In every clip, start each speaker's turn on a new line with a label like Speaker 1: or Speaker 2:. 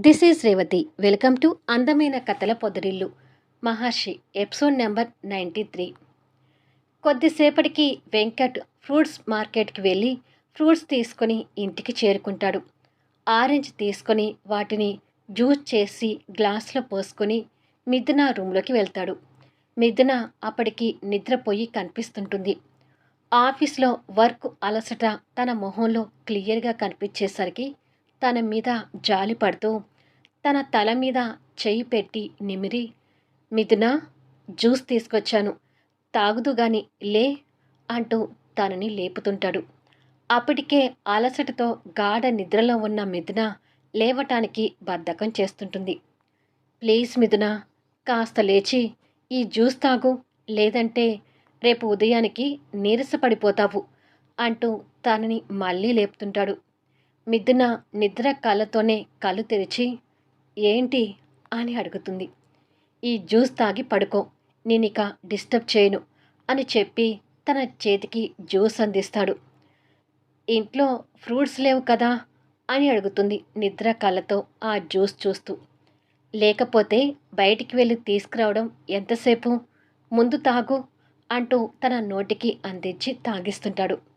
Speaker 1: This is Revathi. Welcome to అందమైన కథల పొదరిల్లు. Maharshi episode number ninety three. కొద్దిసేపటికి Venkat fruits మార్కెట్కి వెళ్ళి ఫ్రూట్స్ తీసుకొని ఇంటికి చేరుకుంటాడు. ఆరెంజ్ తీసుకొని వాటిని జ్యూస్ చేసి గ్లాస్లో పోసుకొని మిథున రూమ్లోకి వెళ్తాడు. మిథున అప్పటికి నిద్రపోయి కనిపిస్తుంటుంది. ఆఫీస్లో వర్క్ అలసట తన మొహంలో క్లియర్గా కనిపించేసరికి తన మీద జాలి పడుతూ తన తల మీద చెయ్యి పెట్టి నిమిరి మిథున జ్యూస్ తీసుకొచ్చాను. తాగుదు గాని లే అంటూ తనని లేపుతుంటాడు. అప్పటికే అలసటతో గాఢ నిద్రలో ఉన్న మిథున లేవటానికి బద్ధకం చేస్తుంటుంది. ప్లీజ్ మిథున కాస్త లేచి ఈ జ్యూస్ తాగు. లేదంటే రేపు ఉదయానికి నీరసపడిపోతావు అంటూ తనని మళ్ళీ లేపుతుంటాడు. మిథున నిద్ర కళ్ళతోనే కళ్ళు తెరిచి ఏంటి? అని అడుగుతుంది. ఈ జ్యూస్ తాగి పడుకో నేనిక డిస్టర్బ్ చేయను అని చెప్పి తన చేతికి జ్యూస్ అందిస్తాడు. ఇంట్లో ఫ్రూట్స్ లేవు కదా? అని అడుగుతుంది నిద్ర కళ్ళతో ఆ జ్యూస్ చూస్తూ. లేకపోతే బయటికి వెళ్ళి తీసుకురావడం ఎంతసేపు? ముందు తాగు అంటూ తన నోటికి అందించి తాగిస్తుంటాడు.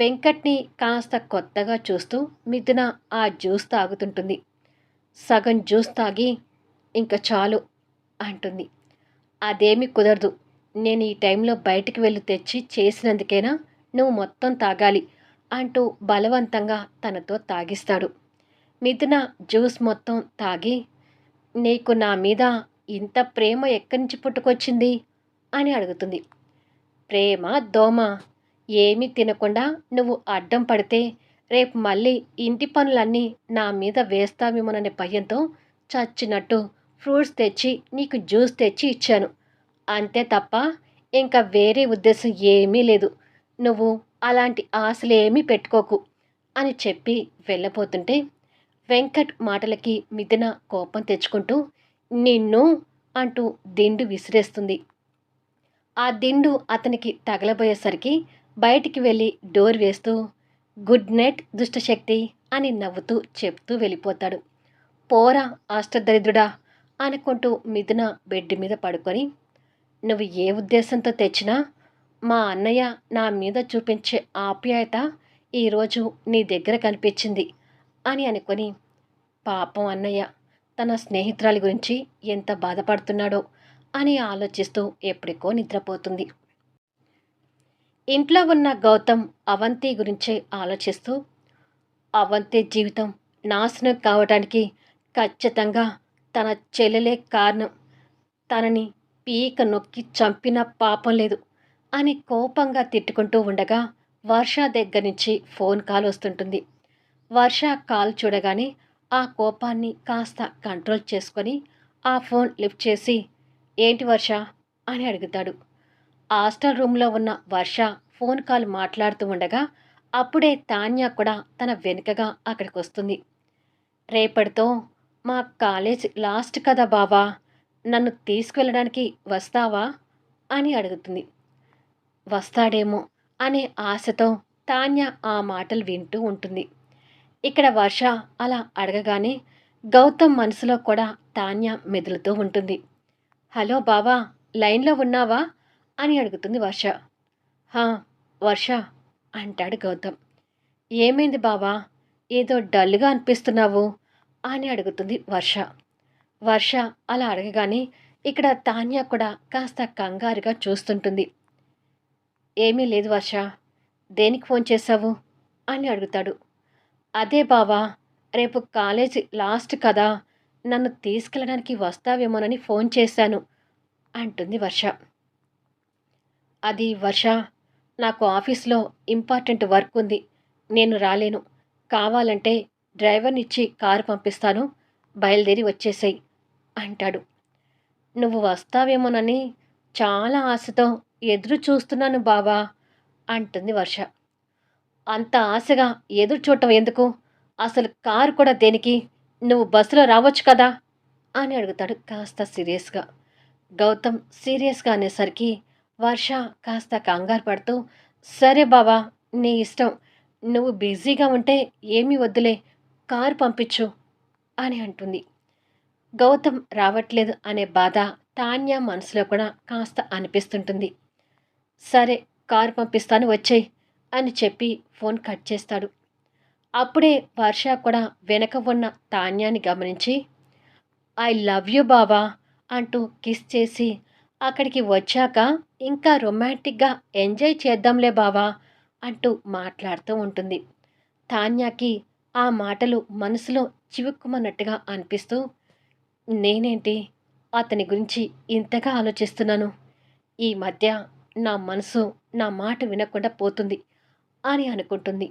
Speaker 1: వెంకట్ని కాస్త కొత్తగా చూస్తూ మిథున ఆ జ్యూస్ తాగుతుంటుంది. సగం జ్యూస్ తాగి ఇంకా చాలు అంటుంది. అదేమి కుదరదు. నేను ఈ టైంలో బయటికి వెళ్ళి తెచ్చి చేసినందుకైనా నువ్వు మొత్తం తాగాలి అంటూ బలవంతంగా తనతో తాగిస్తాడు. మిథున జ్యూస్ మొత్తం తాగి నీకు నా మీద ఇంత ప్రేమ ఎక్కడి నుంచి పుట్టుకొచ్చింది? అని అడుగుతుంది. ప్రేమ దోమ ఏమీ తినకుండా నువ్వు అడ్డం పడితే రేపు మళ్ళీ ఇంటి పనులన్నీ నా మీద వేస్తావేమోననే భయంతో చచ్చినట్టు ఫ్రూట్స్ తెచ్చి నీకు జ్యూస్ తెచ్చి ఇచ్చాను. అంతే తప్ప ఇంకా వేరే ఉద్దేశం ఏమీ లేదు. నువ్వు అలాంటి ఆశలేమీ పెట్టుకోకు అని చెప్పి వెళ్ళబోతుంటే వెంకట్ మాటలకి మిథున కోపం తెచ్చుకుంటూ నిన్ను అంటూ దిండు విసిరేస్తుంది. ఆ దిండు అతనికి తగలబోయేసరికి బయటికి వెళ్ళి డోర్ వేస్తూ గుడ్ నైట్ దుష్టశక్తి అని నవ్వుతూ చెప్తూ వెళ్ళిపోతాడు. పోరా అష్టదరిద్రుడా అనుకుంటూ మిథున బెడ్ మీద పడుకొని నువ్వు ఏ ఉద్దేశంతో తెచ్చినా మా అన్నయ్య నా మీద చూపించే ఆప్యాయత ఈరోజు నీ దగ్గర కనిపించింది అని అనుకొని పాపం అన్నయ్య తన స్నేహితురాలి గురించి ఎంత బాధపడుతున్నాడో అని ఆలోచిస్తూ ఎప్పటికో నిద్రపోతుంది. ఇంట్లో ఉన్న గౌతమ్ అవంతి గురించే ఆలోచిస్తూ అవంతి జీవితం నాశనం కావడానికి ఖచ్చితంగా తన చెల్లెలే కారణం. తనని పీక నొక్కి చంపిన పాపం లేదు అని కోపంగా తిట్టుకుంటూ ఉండగా వర్ష దగ్గర నుంచి ఫోన్ కాల్ వస్తుంటుంది. వర్ష కాల్ చూడగానే ఆ కోపాన్ని కాస్త కంట్రోల్ చేసుకొని ఆ ఫోన్ లిఫ్ట్ చేసి ఏంటి వర్ష? అని అడుగుతాడు. హాస్టల్ రూమ్లో ఉన్న వర్ష ఫోన్ కాల్ మాట్లాడుతూ ఉండగా అప్పుడే తాన్య కూడా తన వెనుకగా అక్కడికి వస్తుంది రేపటితో మా కాలేజ్ లాస్ట్ కదా బావా? నన్ను తీసుకువెళ్ళడానికి వస్తావా? అని అడుగుతుంది. వస్తాడేమో అనే ఆశతో తాన్య ఆ మాటలు వింటూ ఉంటుంది. ఇక్కడ వర్ష అలా అడగగానే గౌతమ్ మనసులో కూడా తాన్య మెదులుతూ ఉంటుంది. హలో బావా లైన్లో ఉన్నావా? అని అడుగుతుంది వర్ష. హా వర్ష అంటాడు గౌతమ్. ఏమైంది బావా? ఏదో డల్గా అనిపిస్తున్నావు అని అడుగుతుంది వర్ష. వర్ష అలా అడగగానే ఇక్కడ తాన్య కూడా కాస్త కంగారుగా చూస్తుంటుంది. ఏమీ లేదు వర్ష. దేనికి ఫోన్ చేశావు? అని అడుగుతాడు. అదే బావా రేపు కాలేజీ లాస్ట్ కదా. నన్ను తీసుకెళ్ళడానికి వస్తావేమోనని ఫోన్ చేశాను అంటుంది వర్ష. అది వర్ష నాకు ఆఫీస్లో ఇంపార్టెంట్ వర్క్ ఉంది నేను రాలేను. కావాలంటే డ్రైవర్నిచ్చి కారు పంపిస్తాను బయలుదేరి వచ్చేసాయి అంటాడు. నువ్వు వస్తావేమోనని చాలా ఆశతో ఎదురు చూస్తున్నాను బావా అంటుంది వర్ష. అంత ఆశగా ఎదురు చూడటం ఎందుకు? అసలు కారు కూడా దేనికి? నువ్వు బస్సులో రావచ్చు కదా అని అడుగుతాడు కాస్త సీరియస్గా. గౌతమ్ సీరియస్గా అనేసరికి వర్ష కాస్త కంగారు పడుతూ సరే బావా నీ ఇష్టం. నువ్వు బిజీగా ఉంటే ఏమీ వద్దులే. కారు పంపించు అని అంటుంది. గౌతమ్ రావట్లేదు అనే బాధ తాన్య మనసులో కూడా కాస్త అనిపిస్తుంటుంది. సరే కారు పంపిస్తాను వచ్చేయి అని చెప్పి ఫోన్ కట్ చేస్తాడు. అప్పుడే వర్ష కూడా వెనక ఉన్న తాన్యాన్ని గమనించి ఐ లవ్ యూ బావా అంటూ కిస్ చేసి అక్కడికి వచ్చాక ఇంకా రొమాంటిక్గా ఎంజాయ్ చేద్దాంలే బావా అంటూ మాట్లాడుతూ ఉంటుంది. తాన్యాకి ఆ మాటలు మనసులో చివుక్కుమన్నట్టుగా అనిపిస్తూ నేనేంటి? అతని గురించి ఇంతగా ఆలోచిస్తున్నాను. ఈ మధ్య నా మనసు నా మాట వినకుండా పోతుంది అని అనుకుంటుంది.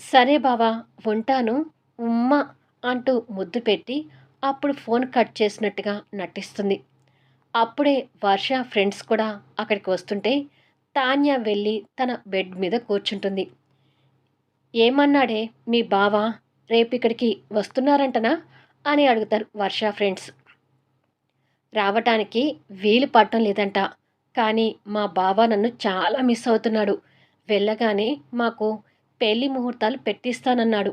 Speaker 1: సరే బావా ఉంటాను ఉమ్మా అంటూ ముద్దు పెట్టి అప్పుడు ఫోన్ కట్ చేసినట్టుగా నటిస్తుంది. అప్పుడే వర్ష ఫ్రెండ్స్ కూడా అక్కడికి వస్తుంటే తాన్య వెళ్ళి తన బెడ్ మీద కూర్చుంటుంది. ఏమన్నాడే? మీ బావ రేపు ఇక్కడికి వస్తున్నారంటనా? అని అడుగుతారు వర్ష ఫ్రెండ్స్. రావటానికి వీలు పడటం లేదంట. కానీ మా బావ నన్ను చాలా మిస్ అవుతున్నాడు. వెళ్ళగానే మాకు పెళ్ళి ముహూర్తాలు పెట్టిస్తానన్నాడు.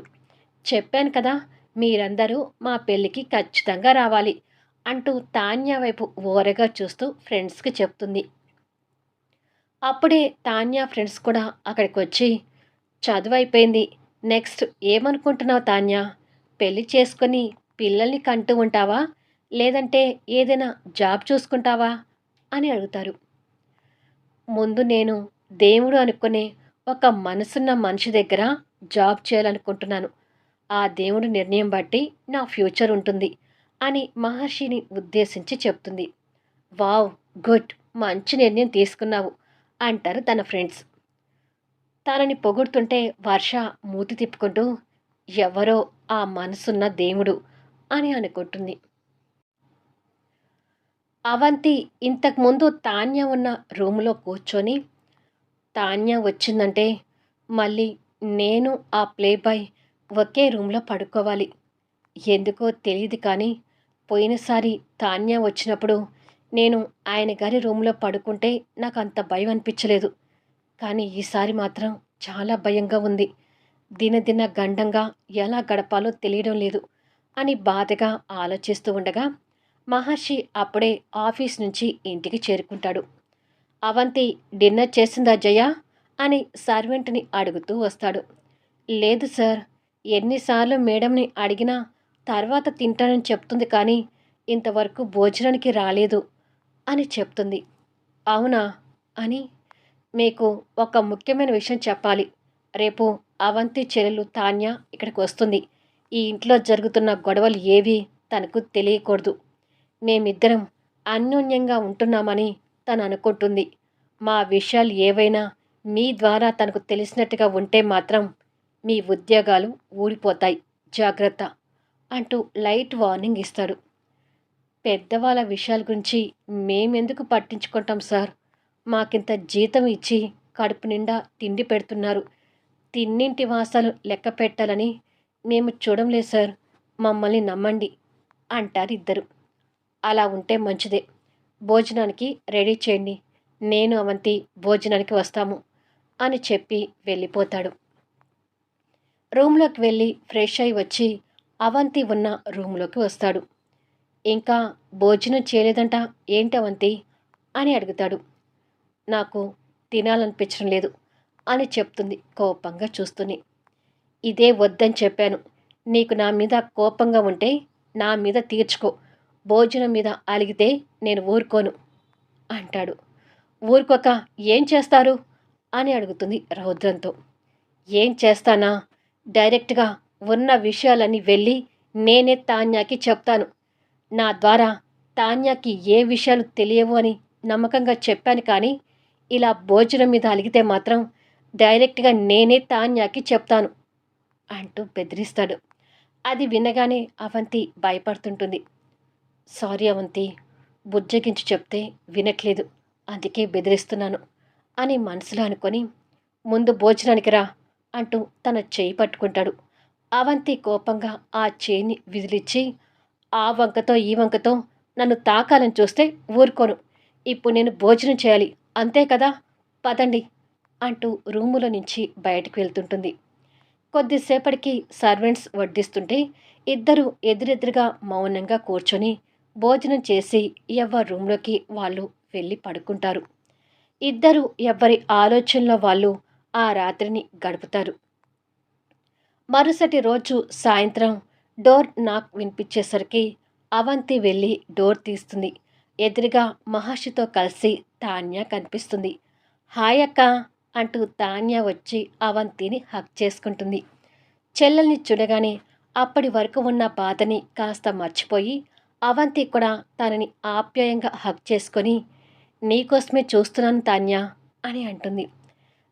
Speaker 1: చెప్పాను కదా మీరందరూ మా పెళ్ళికి ఖచ్చితంగా రావాలి. అంటూ తాన్య వైపు ఓరగా చూస్తూ ఫ్రెండ్స్కి చెప్తుంది. అప్పుడే తాన్య ఫ్రెండ్స్ కూడా అక్కడికి వచ్చి చదువు అయిపోయింది నెక్స్ట్ ఏమనుకుంటున్నావు తాన్య? పెళ్ళి చేసుకొని పిల్లల్ని కంటూ ఉంటావా? లేదంటే ఏదైనా జాబ్ చూసుకుంటావా? అని అడుగుతారు. ముందు నేను దేవుడు అనుకునే ఒక మనసున్న మనిషి దగ్గర జాబ్ చేయాలనుకుంటున్నాను. ఆ దేవుడు నిర్ణయం బట్టి నా ఫ్యూచర్ ఉంటుంది. అని మహర్షిని ఉద్దేశించి చెప్తుంది. వావ్ గుడ్ మంచి నిర్ణయం తీసుకున్నావు అంటారు తన ఫ్రెండ్స్. తనని పొగుడుతుంటే వర్ష మూతి తిప్పుకుంటూ ఎవరో ఆ మనసున్న దేవుడు అని అనుకుంటుంది. అవంతి ఇంతకుముందు తాన్య ఉన్న రూములో కూర్చొని తాన్య వచ్చిందంటే మళ్ళీ నేను ఆ ప్లే బాయ్ ఒకే రూమ్లో పడుకోవాలి. ఎందుకో తెలియదు కానీ పోయినసారి తాన్య వచ్చినప్పుడు నేను ఆయన గారి రూమ్లో పడుకుంటే నాకు అంత భయం అనిపించలేదు కానీ ఈసారి మాత్రం చాలా భయంగా ఉంది. దినదిన గండంగా ఎలా గడపాలో తెలియడం లేదు అని బాధగా ఆలోచిస్తూ ఉండగా మహర్షి అప్పుడే ఆఫీస్ నుంచి ఇంటికి చేరుకుంటాడు. అవంతి డిన్నర్ చేసిందా జయ? అని సర్వెంట్ని అడుగుతూ వస్తాడు. లేదు సార్ ఎన్నిసార్లు మేడంని అడిగినా తర్వాత తింటానని చెప్తుంది కానీ ఇంతవరకు భోజనానికి రాలేదు అని చెప్తుంది. అవునా? అని మీకు ఒక ముఖ్యమైన విషయం చెప్పాలి. రేపు అవంతి చెల్లెలు తాన్య ఇక్కడికి వస్తుంది. ఈ ఇంట్లో జరుగుతున్న గొడవలు ఏవి తనకు తెలియకూడదు. మేమిద్దరం అన్యోన్యంగా ఉంటున్నామని తను అనుకుంటుంది. మా విషయాలు ఏవైనా మీ ద్వారా తనకు తెలిసినట్టుగా ఉంటే మాత్రం మీ ఉద్యోగాలు ఊడిపోతాయి జాగ్రత్త. అంటూ లైట్ వార్నింగ్ ఇస్తాడు. పెద్దవాళ్ళ విషయాల గురించి మేమెందుకు పట్టించుకుంటాం సార్? మాకింత జీతం ఇచ్చి కడుపు నిండా తిండి పెడుతున్నారు. తిన్నింటి వాసాలు లెక్క పెట్టాలని మేము చూడంలే సార్. మమ్మల్ని నమ్మండి అంటారు ఇద్దరు. అలా ఉంటే మంచిదే. భోజనానికి రెడీ చేయండి. నేను అవంతి భోజనానికి వస్తాము అని చెప్పి వెళ్ళిపోతాడు. రూమ్లోకి వెళ్ళి ఫ్రెష్ అయి వచ్చి అవంతి ఉన్న రూమ్లోకి వస్తాడు. ఇంకా భోజనం చేయలేదంట ఏంటి అవంతి? అని అడుగుతాడు. నాకు తినాలనిపించడం లేదు అని చెప్తుంది కోపంగా చూస్తుంది. ఇదే వద్దని చెప్పాను. నీకు నా మీద కోపంగా ఉంటే నా మీద తీర్చుకో. భోజనం మీద అలిగితే నేను ఊరుకోను అంటాడు. ఊరుకోక ఏం చేస్తారు? అని అడుగుతుంది రౌద్రంతో. ఏం చేస్తానా? డైరెక్ట్గా ఉన్న విషయాలన్నీ వెళ్ళి నేనే తాన్యాకి చెప్తాను. నా ద్వారా తాన్యాకి ఏ విషయాలు తెలియవు అని నమ్మకంగా చెప్పాను కానీ ఇలా భోజనం మీద అలిగితే మాత్రం డైరెక్ట్గా నేనే తాన్యాకి చెప్తాను అంటూ బెదిరిస్తాడు. అది వినగానే అవంతి భయపడుతుంటుంది. సారీ అవంతి బుజ్జగించి చెప్తే వినట్లేదు అందుకే బెదిరిస్తున్నాను అని మనసులో అనుకొని ముందు భోజనానికి రా అంటూ తన చేయి పట్టుకుంటాడు. అవంతి కోపంగా ఆ చేయిని విదిలిచ్చి ఆ వంకతో ఈ వంకతో నన్ను తాకాలని చూస్తే ఊరుకోను. ఇప్పుడు నేను భోజనం చేయాలి. అంతే కదా? పదండి అంటూ రూములో నుంచి బయటకు వెళ్తుంటుంది. కొద్దిసేపటికి సర్వెంట్స్ వడ్డిస్తుంటే ఇద్దరు ఎదురెదురుగా మౌనంగా కూర్చొని భోజనం చేసి ఎవరి రూమ్లోకి వాళ్ళు వెళ్ళి పడుకుంటారు. ఇద్దరు ఎవరి ఆలోచనలో వాళ్ళు ఆ రాత్రిని గడుపుతారు. మరుసటి రోజు సాయంత్రం డోర్ నాక్ వినిపించేసరికి అవంతి వెళ్ళి డోర్ తీస్తుంది. ఎదురుగా మహర్షితో కలిసి తాన్య కనిపిస్తుంది. హాయ్ అక్క అంటూ తాన్య వచ్చి అవంతిని హక్ చేసుకుంటుంది. చెల్లెల్ని చూడగానే అప్పటి వరకు ఉన్న బాధని కాస్త మర్చిపోయి అవంతి కూడా తనని ఆప్యాయంగా హక్ చేసుకొని నీకోసమే చూస్తున్నాను తాన్య అని అంటుంది.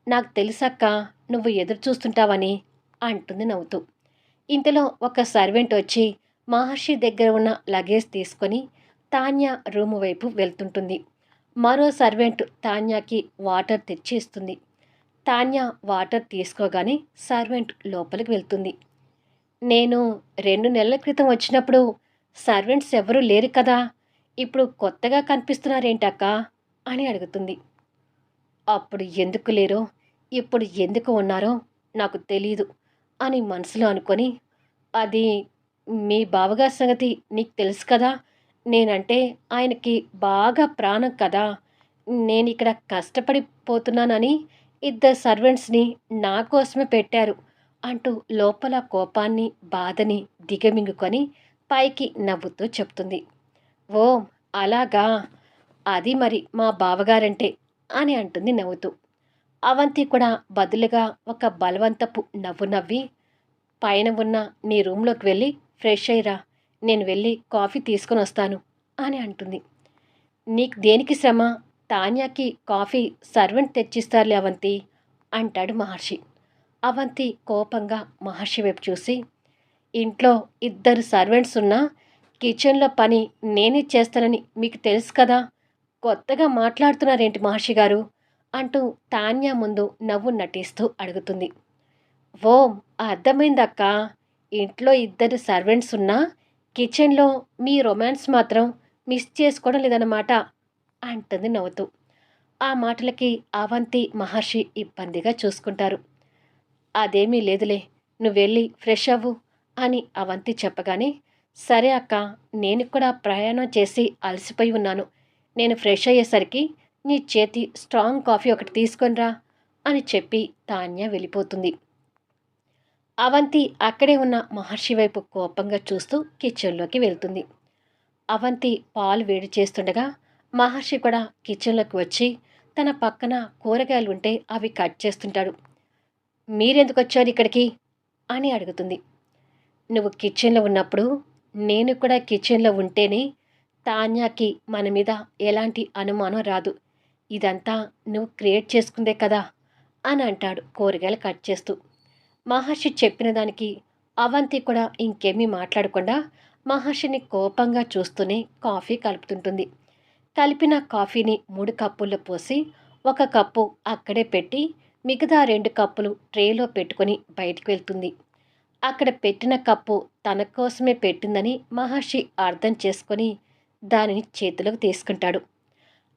Speaker 1: నాకు తెలుసక్క నువ్వు ఎదురు చూస్తుంటావని అంటుంది నవ్వుతూ. ఇంతలో ఒక సర్వెంట్ వచ్చి మహర్షి దగ్గర ఉన్న లగేజ్ తీసుకొని తాన్యా రూము వైపు వెళ్తుంటుంది. మరో సర్వెంట్ తాన్యాకి వాటర్ తెచ్చి ఇస్తుంది తాన్యా వాటర్ తీసుకోగానే సర్వెంట్ లోపలికి వెళ్తుంది. నేను రెండు నెలల క్రితం వచ్చినప్పుడు సర్వెంట్స్ ఎవరూ లేరు కదా ఇప్పుడు కొత్తగా కనిపిస్తున్నారేంటక్క అని అడుగుతుంది. అప్పుడు ఎందుకు లేరో ఇప్పుడు ఎందుకు ఉన్నారో నాకు తెలీదు. అని మనసులో అనుకొని అది మీ బావగారి సంగతి నీకు తెలుసు కదా? నేనంటే ఆయనకి బాగా ప్రాణం కదా? నేను ఇక్కడ కష్టపడిపోతున్నానని ఇద్దరు సర్వెంట్స్ని నా కోసమే పెట్టారు అంటూ లోపల కోపాన్ని బాధని దిగమింగుకొని పైకి నవ్వుతూ చెప్తుంది. ఓ అలాగా? అది మరి మా బావగారంటే అని అంటుంది నవ్వుతూ. అవంతి కూడా బదులుగా ఒక బలవంతపు నవ్వు నవ్వి పైన ఉన్న నీ రూమ్లోకి వెళ్ళి ఫ్రెష్ అయ్యిరా నేను వెళ్ళి కాఫీ తీసుకొని వస్తాను అని అంటుంది. నీకు దేనికి శ్రమ? తాన్యాకి కాఫీ సర్వెంట్ తెచ్చిస్తారులే అవంతి అంటాడు మహర్షి. అవంతి కోపంగా మహర్షి వైపు చూసి ఇంట్లో ఇద్దరు సర్వెంట్స్ ఉన్నా కిచెన్లో పని నేనే చేస్తానని మీకు తెలుసు కదా? కొత్తగా మాట్లాడుతున్నారేంటి మహర్షి గారు? అంటూ తాన్యా ముందు నవ్వు నటిస్తూ అడుగుతుంది. ఓ అర్థమైందక్క. ఇంట్లో ఇద్దరు సర్వెంట్స్ ఉన్నా కిచెన్లో మీ రొమాన్స్ మాత్రం మిస్ చేసుకోవడం లేదన్నమాట అంటుంది నవ్వుతూ. ఆ మాటలకి అవంతి మహర్షి ఇబ్బందిగా చూసుకుంటారు. అదేమీ లేదులే నువ్వెళ్ళి ఫ్రెష్ అవ్వు అని అవంతి చెప్పగానే సరే అక్క నేను కూడా ప్రయాణం చేసి అలసిపోయి ఉన్నాను. నేను ఫ్రెష్ అయ్యేసరికి నీ చేతి స్ట్రాంగ్ కాఫీ ఒకటి తీసుకొనిరా అని చెప్పి తాన్య వెళ్ళిపోతుంది. అవంతి అక్కడే ఉన్న మహర్షి వైపు కోపంగా చూస్తూ కిచెన్లోకి వెళ్తుంది. అవంతి పాలు వేడి చేస్తుండగా మహర్షి కూడా కిచెన్లోకి వచ్చి తన పక్కన కూరగాయలు ఉంటే అవి కట్ చేస్తుంటాడు. మీరెందుకు వచ్చారు ఇక్కడికి? అని అడుగుతుంది. నువ్వు కిచెన్లో ఉన్నప్పుడు నేను కూడా కిచెన్లో ఉంటేనే తాన్యాకి మన మీద ఎలాంటి అనుమానం రాదు. ఇదంతా నువ్వు క్రియేట్ చేసుకుందే కదా అని అంటాడు కూరగాయలు కట్ చేస్తూ. మహర్షి చెప్పిన దానికి అవంతి కూడా ఇంకేమీ మాట్లాడకుండా మహర్షిని కోపంగా చూస్తూనే కాఫీ కలుపుతుంటుంది. కలిపిన కాఫీని మూడు కప్పుల్లో పోసి ఒక కప్పు అక్కడే పెట్టి మిగతా రెండు కప్పులు ట్రేలో పెట్టుకొని బయటికి వెళ్తుంది. అక్కడ పెట్టిన కప్పు తన కోసమే పెట్టిందని మహర్షి అర్థం చేసుకొని దానిని చేతిలోకి తీసుకుంటాడు.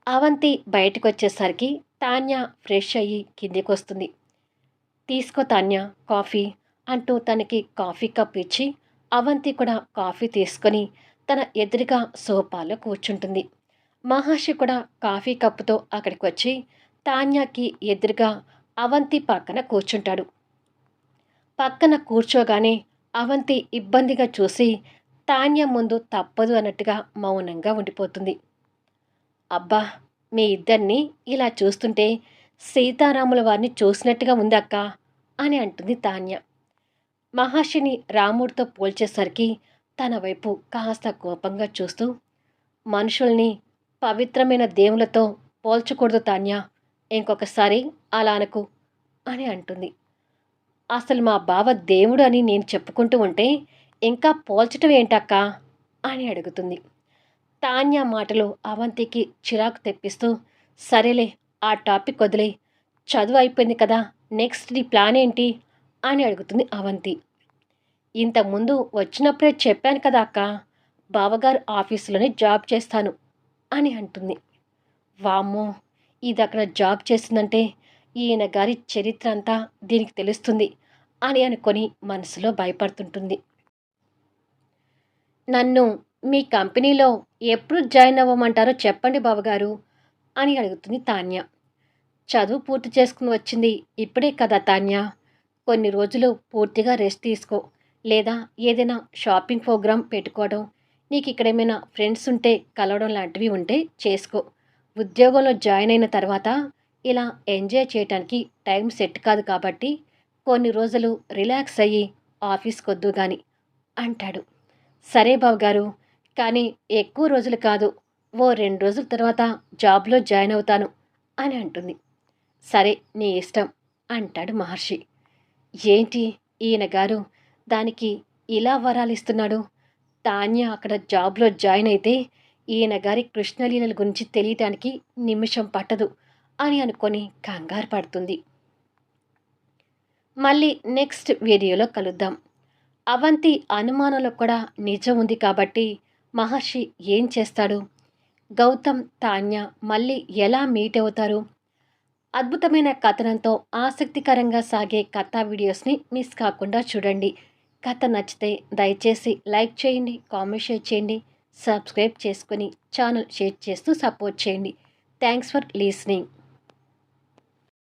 Speaker 1: అవంతి బయటకు వచ్చేసరికి తాన్య ఫ్రెష్ అయ్యి కిందికి వస్తుంది. తీసుకో తాన్య కాఫీ అంటూ తనకి కాఫీ కప్ ఇచ్చి అవంతి కూడా కాఫీ తీసుకొని తన ఎదురుగా సోఫాలో కూర్చుంటుంది. మహర్షి కూడా కాఫీ కప్పుతో అక్కడికి వచ్చి తాన్యాకి ఎదురుగా అవంతి పక్కన కూర్చుంటాడు. పక్కన కూర్చోగానే అవంతి ఇబ్బందిగా చూసి తాన్య ముందు తప్పదు అన్నట్టుగా మౌనంగా ఉండిపోతుంది. అబ్బా మీ ఇద్దరిని ఇలా చూస్తుంటే సీతారాముల వారిని చూసినట్టుగా ఉందక్క అని అంటుంది తాన్య. మహర్షిని రాముడితో పోల్చేసరికి తన వైపు కాస్త కోపంగా చూస్తూ మనుషుల్ని పవిత్రమైన దేవులతో పోల్చకూడదు తాన్య ఇంకొకసారి అలా అనకు అని అంటుంది. అసలు మా బావ దేవుడు అని నేను చెప్పుకుంటూ ఉంటే ఇంకా పోల్చటం ఏంటక్క అని అడుగుతుంది. తాన్య మాటలు అవంతికి చిరాకు తెప్పిస్తూ సరేలే ఆ టాపిక్ వదిలే. చదువు అయిపోయింది కదా నెక్స్ట్ నీ ప్లాన్ ఏంటి? అని అడుగుతుంది అవంతి. ఇంతకుముందు వచ్చినప్పుడే చెప్పాను కదా అక్క బావగారు ఆఫీసులోనే జాబ్ చేస్తాను అని అంటుంది. వామ్మో ఇది అక్కడ జాబ్ చేస్తుందంటే ఈయన గారి చరిత్ర అంతా దీనికి తెలుస్తుంది అని అనుకొని మనసులో భయపడుతుంటుంది. నన్ను మీ కంపెనీలో ఎప్పుడు జాయిన్ అవ్వమంటారో చెప్పండి బావగారు అని అడుగుతుంది తాన్య. చదువు పూర్తి చేసుకుని వచ్చింది. ఇప్పుడే కదా తాన్య. కొన్ని రోజులు పూర్తిగా రెస్ట్ తీసుకో. లేదా ఏదైనా షాపింగ్ ప్రోగ్రామ్ పెట్టుకోవడం నీకు ఇక్కడ ఏమైనా ఫ్రెండ్స్ ఉంటే కలవడం లాంటివి ఉంటే చేసుకో. ఉద్యోగంలో జాయిన్ అయిన తర్వాత ఇలా ఎంజాయ్ చేయటానికి టైం సెట్ కాదు కాబట్టి కొన్ని రోజులు రిలాక్స్ అయ్యి ఆఫీస్కి వద్దు కానీ అంటాడు. సరే బావగారు కానీ ఎక్కువ రోజులు కాదు. ఓ రెండు రోజుల తర్వాత జాబ్లో జాయిన్ అవుతాను అని అంటుంది. సరే నీ ఇష్టం అంటాడు మహర్షి. ఏంటి ఈయన గారు దానికి ఇలా వరాలు ఇస్తున్నాడు? తాన్య అక్కడ జాబ్లో జాయిన్ అయితే ఈయన గారి కృష్ణలీలల గురించి తెలియటానికి నిమిషం పట్టదు అని అనుకొని కంగారు పడుతుంది. మళ్ళీ నెక్స్ట్ వీడియోలో కలుద్దాం. అవంతి అనుమానంలో కూడా నిజం ఉంది కాబట్టి మహర్షి ఏం చేస్తాడు? గౌతమ్ తాన్య మళ్ళీ ఎలా మీట్ అవుతారు? అద్భుతమైన కథనంతో ఆసక్తికరంగా సాగే కథా వీడియోస్ని మిస్ కాకుండా చూడండి. కథ నచ్చితే దయచేసి లైక్ చేయండి కామెంట్ షేర్ చేయండి సబ్స్క్రైబ్ చేసుకొని ఛానల్ షేర్ చేస్తూ సపోర్ట్ చేయండి. Thanks for listening.